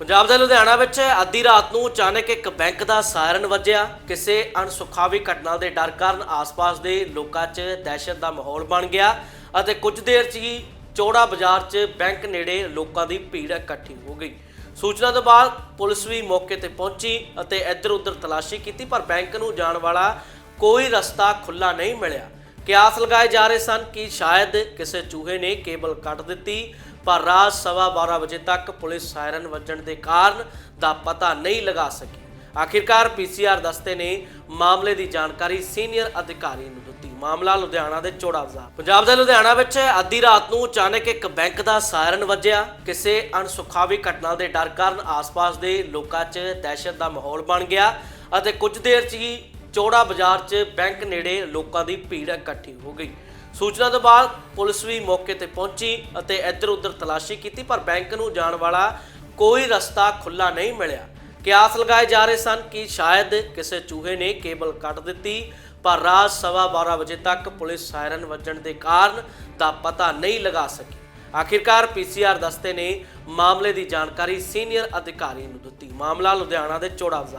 ਪੰਜਾਬ ਦੇ ਲੁਧਿਆਣਾ ਵਿੱਚ ਅੱਧੀ ਰਾਤ ਨੂੰ ਅਚਾਨਕ ਇੱਕ ਬੈਂਕ ਦਾ ਸਾਇਰਨ ਵੱਜਿਆ। ਕਿਸੇ ਅਣਸੁਖਾਵੀ ਘਟਨਾ ਦੇ ਡਰ ਕਾਰਨ ਆਸ-ਪਾਸ ਦੇ ਲੋਕਾਂ 'ਚ ਦਹਿਸ਼ਤ ਦਾ ਮਾਹੌਲ ਬਣ ਗਿਆ ਅਤੇ ਕੁਝ ਦੇਰ 'ਚ ਹੀ ਚੌੜਾ ਬਾਜ਼ਾਰ 'ਚ ਬੈਂਕ ਨੇੜੇ ਲੋਕਾਂ ਦੀ ਭੀੜ ਇਕੱਠੀ ਹੋ ਗਈ। ਸੂਚਨਾ ਤੋਂ ਬਾਅਦ ਪੁਲਿਸ ਵੀ ਮੌਕੇ ਤੇ ਪਹੁੰਚੀ ਅਤੇ ਇੱਧਰ-ਉੱਧਰ ਤਲਾਸ਼ੀ ਕੀਤੀ, ਪਰ ਬੈਂਕ ਨੂੰ ਜਾਣ ਵਾਲਾ ਕੋਈ ਰਸਤਾ ਖੁੱਲਾ ਨਹੀਂ ਮਿਲਿਆ। ਕਿਆਸ ਲਗਾਏ ਜਾ ਰਹੇ ਸਨ ਕਿ ਸ਼ਾਇਦ ਕਿਸੇ ਚੂਹੇ ਨੇ ਕੇਬਲ ਕੱਟ ਦਿੱਤੀ, ਪਰ ਰਾਤ ਸਵਾ 12 ਵਜੇ ਤੱਕ ਪੁਲਿਸ ਸਾਇਰਨ ਵੱਜਣ ਦੇ ਕਾਰਨ ਦਾ ਪਤਾ ਨਹੀਂ ਲਗਾ ਸਕੀ। ਆਖਿਰਕਾਰ ਪੀਸੀਆਰ ਦਸਤੇ ਨੇ ਮਾਮਲੇ ਦੀ ਜਾਣਕਾਰੀ ਸੀਨੀਅਰ ਅਧਿਕਾਰੀ ਨੂੰ ਦਿੱਤੀ। ਮਾਮਲਾ ਲੁਧਿਆਣਾ ਦੇ ਚੋੜਾ ਬਾਜ਼ਾਰ। ਪੰਜਾਬ ਦੇ ਲੁਧਿਆਣਾ ਵਿੱਚ ਅੱਧੀ ਰਾਤ ਨੂੰ ਅਚਾਨਕ ਇੱਕ ਬੈਂਕ ਦਾ ਸਾਇਰਨ ਵੱਜਿਆ। ਕਿਸੇ ਅਣਸੁਖਾਵੀ ਘਟਨਾ ਦੇ ਡਰ ਕਾਰਨ ਆਸ-ਪਾਸ ਦੇ ਲੋਕਾਂ 'ਚ ਦਹਿਸ਼ਤ ਦਾ ਮਾਹੌਲ ਬਣ ਗਿਆ ਅਤੇ ਕੁਝ ਦੇਰ 'ਚ ਹੀ ਚੌੜਾ ਬਾਜ਼ਾਰ 'ਚ ਬੈਂਕ ਨੇੜੇ ਲੋਕਾਂ ਦੀ ਭੀੜ ਇਕੱਠੀ ਹੋ ਗਈ। ਸੂਚਨਾ ਤੋਂ ਬਾਅਦ ਪੁਲਿਸ ਵੀ ਮੌਕੇ ਤੇ ਪਹੁੰਚੀ ਅਤੇ ਇੱਧਰ-ਉੱਧਰ ਤਲਾਸ਼ੀ ਕੀਤੀ, ਪਰ ਬੈਂਕ ਨੂੰ ਜਾਣ ਵਾਲਾ ਕੋਈ ਰਸਤਾ ਖੁੱਲਾ ਨਹੀਂ ਮਿਲਿਆ। ਕਿਆਸ ਲਗਾਏ ਜਾ ਰਹੇ ਸਨ ਕਿ ਸ਼ਾਇਦ ਕਿਸੇ ਚੂਹੇ ਨੇ ਕੇਬਲ ਕੱਟ ਦਿੱਤੀ, ਪਰ ਰਾਤ ਸਵਾ 12 ਵਜੇ ਤੱਕ ਪੁਲਿਸ ਸਾਇਰਨ ਵੱਜਣ ਦੇ ਕਾਰਨ ਦਾ ਪਤਾ ਨਹੀਂ ਲਗਾ ਸਕੀ। ਆਖਿਰਕਾਰ ਪੀਸੀਆਰ ਦਸਤੇ ਨੇ ਮਾਮਲੇ ਦੀ ਜਾਣਕਾਰੀ ਸੀਨੀਅਰ ਅਧਿਕਾਰੀ ਨੂੰ ਦਿੱਤੀ। ਮਾਮਲਾ ਲੁਧਿਆਣਾ ਦੇ ਚੋੜਾ ਬਾਜ਼ਾਰ